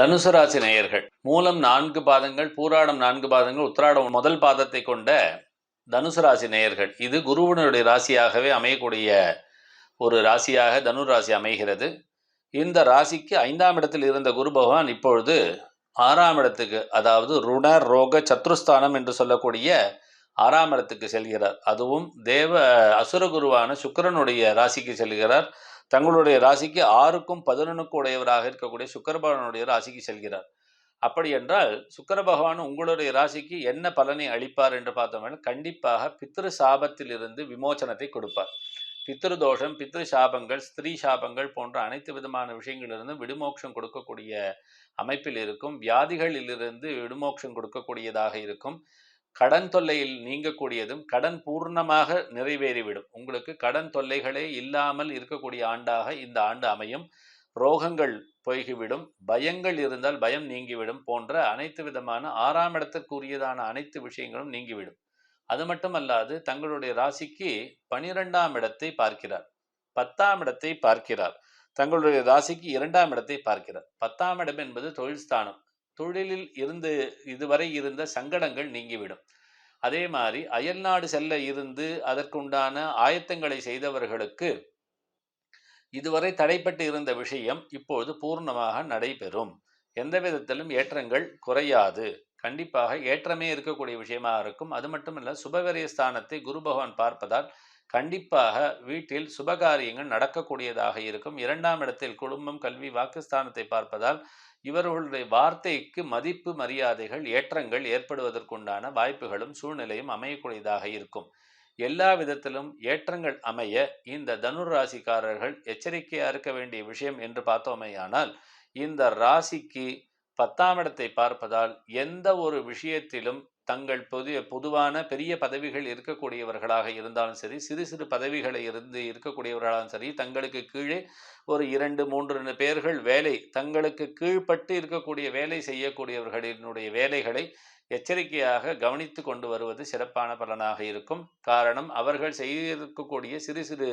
தனுசு ராசி நேயர்கள் மூலம் நான்கு பாதங்கள் பூராடம் நான்கு பாதங்கள் உத்திராடம் முதல் பாதத்தை கொண்ட தனுசு ராசி நேயர்கள். இது குருவனுடைய ராசியாகவே அமையக்கூடிய ஒரு ராசியாக தனு ராசி அமைகிறது. இந்த ராசிக்கு ஐந்தாம் இடத்தில் இருந்த குரு பகவான் இப்பொழுது ஆறாம் இடத்துக்கு அதாவது ருண ரோக சத்ருஸ்தானம் என்று சொல்லக்கூடிய ஆறாம் இடத்துக்கு செல்கிறார். அதுவும் தேவ அசுர குருவான சுக்கிரனுடைய ராசிக்கு செல்கிறார். தங்களுடைய ராசிக்கு ஆறுக்கும் பதினொன்றுக்கும் உடையவராக இருக்கக்கூடிய சுக்கர பகவானுடைய ராசிக்கு செல்கிறார். அப்படி என்றால் சுக்கர பகவான் உங்களுடைய ராசிக்கு என்ன பலனை அளிப்பார் என்று பார்த்தோம்னா கண்டிப்பாக பித்ரு சாபத்திலிருந்து விமோச்சனத்தை கொடுப்பார். பித்ரு தோஷம் பித்ரு சாபங்கள் ஸ்திரீ சாபங்கள் போன்ற அனைத்து விதமான விஷயங்களிலிருந்தும் விடுமோட்சம் கொடுக்கக்கூடிய அமைப்பில் இருக்கும். வியாதிகளிலிருந்து விடுமோட்சம் கொடுக்கக்கூடியதாக இருக்கும். கடன் தொல்லையில் நீங்கக்கூடியதும் கடன் பூர்ணமாக நிறைவேறிவிடும். உங்களுக்கு கடன் தொல்லைகளே இல்லாமல் இருக்கக்கூடிய ஆண்டாக இந்த ஆண்டு அமையும். ரோகங்கள் போய்கிவிடும். பயங்கள் இருந்தால் பயம் நீங்கிவிடும் போன்ற அனைத்து விதமான ஆறாம் இடத்திற்குரியதான அனைத்து விஷயங்களும் நீங்கிவிடும். அது மட்டுமல்லாது தங்களுடைய ராசிக்கு பனிரெண்டாம் இடத்தை பார்க்கிறார். பத்தாம் இடத்தை பார்க்கிறார். தங்களுடைய ராசிக்கு இரண்டாம் இடத்தை பார்க்கிறார். பத்தாம் இடம் என்பது தொழில் ஸ்தானம். தொழிலில் இருந்து இதுவரை இருந்த சங்கடங்கள் நீங்கிவிடும். அதே மாதிரி அயல்நாடு செல்ல இருந்து அதற்குண்டான ஆயத்தங்களை செய்தவர்களுக்கு இதுவரை தடைப்பட்டு இருந்த விஷயம் இப்பொழுது பூர்ணமாக நடைபெறும். எந்த விதத்திலும் ஏற்றங்கள் குறையாது. கண்டிப்பாக ஏற்றமே இருக்கக்கூடிய விஷயமாக இருக்கும். அது மட்டுமல்ல சுபகரிய ஸ்தானத்தை குரு பகவான் பார்ப்பதால் கண்டிப்பாக வீட்டில் சுபகாரியங்கள் நடக்கக்கூடியதாக இருக்கும். இரண்டாம் இடத்தில் குடும்பம் கல்வி வாக்குஸ்தானத்தை பார்ப்பதால் இவர்களுடைய வார்த்தைக்கு மதிப்பு மரியாதைகள் ஏற்றங்கள் ஏற்படுவதற்குண்டான வாய்ப்புகளும் சூழ்நிலையும் அமையக்கூடியதாக இருக்கும். எல்லா விதத்திலும் ஏற்றங்கள் அமைய இந்த தனுர் ராசிக்காரர்கள் எச்சரிக்கையா இருக்க வேண்டிய விஷயம் என்று பார்த்தோமேயானால் இந்த ராசிக்கு பத்தாம் இடத்தை பார்ப்பதால் எந்த ஒரு விஷயத்திலும் தங்கள் பொது பொதுவான பெரிய பதவிகள் இருக்கக்கூடியவர்களாக இருந்தாலும் சரி சிறு சிறு பதவிகளை இருந்து இருக்கக்கூடியவர்களாலும் சரி தங்களுக்கு கீழே ஒரு இரண்டு மூன்று பேர்கள் வேலை தங்களுக்கு கீழ்ப்பட்டு இருக்கக்கூடிய வேலை செய்யக்கூடியவர்களினுடைய வேலைகளை எச்சரிக்கையாக கவனித்து கொண்டு வருவது சிறப்பான பலனாக இருக்கும். காரணம் அவர்கள் செய்திருக்கக்கூடிய சிறு சிறு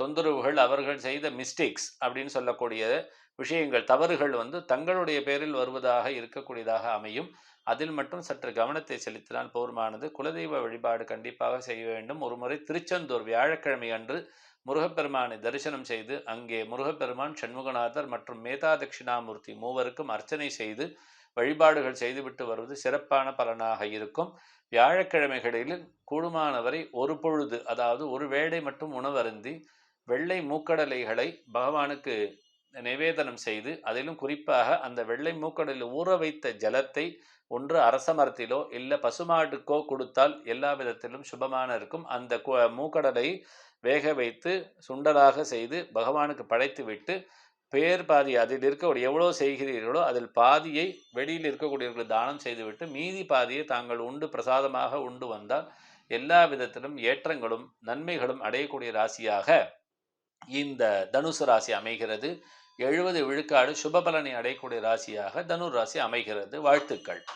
தொந்தரவுகள் அவர்கள் செய்த மிஸ்டேக்ஸ் அப்படின்னு சொல்லக்கூடிய விஷயங்கள் தவறுகள் வந்து தங்களுடைய பேரில் வருவதாக இருக்கக்கூடியதாக அமையும். அதில் மட்டும் சற்று கவனத்தை செலுத்தினால் போர்மானது குலதெய்வ வழிபாடு கண்டிப்பாக செய்ய வேண்டும். ஒருமுறை திருச்செந்தூர் வியாழக்கிழமை அன்று முருகப்பெருமானை தரிசனம் செய்து அங்கே முருகப்பெருமான் சண்முகநாதர் மற்றும் மேதா தட்சிணாமூர்த்தி மூவருக்கும் அர்ச்சனை செய்து வழிபாடுகள் செய்துவிட்டு வருவது சிறப்பான பலனாக இருக்கும். வியாழக்கிழமைகளில் கூடுமானவரை ஒரு பொழுது அதாவது ஒரு வேளை மட்டும் உணவருந்தி வெள்ளை மூக்கடலைகளை பகவானுக்கு நிவேதனம் செய்து அதிலும் குறிப்பாக அந்த வெள்ளை மூக்கடலில் ஊற வைத்த ஜலத்தை ஒன்று அரச மரத்திலோ இல்லை பசுமாட்டுக்கோ கொடுத்தால் எல்லா விதத்திலும் சுபமான இருக்கும். அந்த மூக்கடலை வேக வைத்து சுண்டலாக செய்து பகவானுக்கு படைத்து விட்டு பேர் பாதி அதில் இருக்க எவ்வளோ செய்கிறீர்களோ அதில் பாதியை வெளியில் இருக்கக்கூடியவர்கள் தானம் செய்துவிட்டு மீதி பாதியை தாங்கள் உண்டு பிரசாதமாக உண்டு வந்தால் எல்லா விதத்திலும் ஏற்றங்களும் நன்மைகளும் அடையக்கூடிய ராசியாக இந்த தனுசு ராசி அமைகிறது. எழுபது விழுக்காடு சுபபலனை அடையக்கூடிய ராசியாக தனுர் ராசி அமைகிறது. வாழ்த்துக்கள்.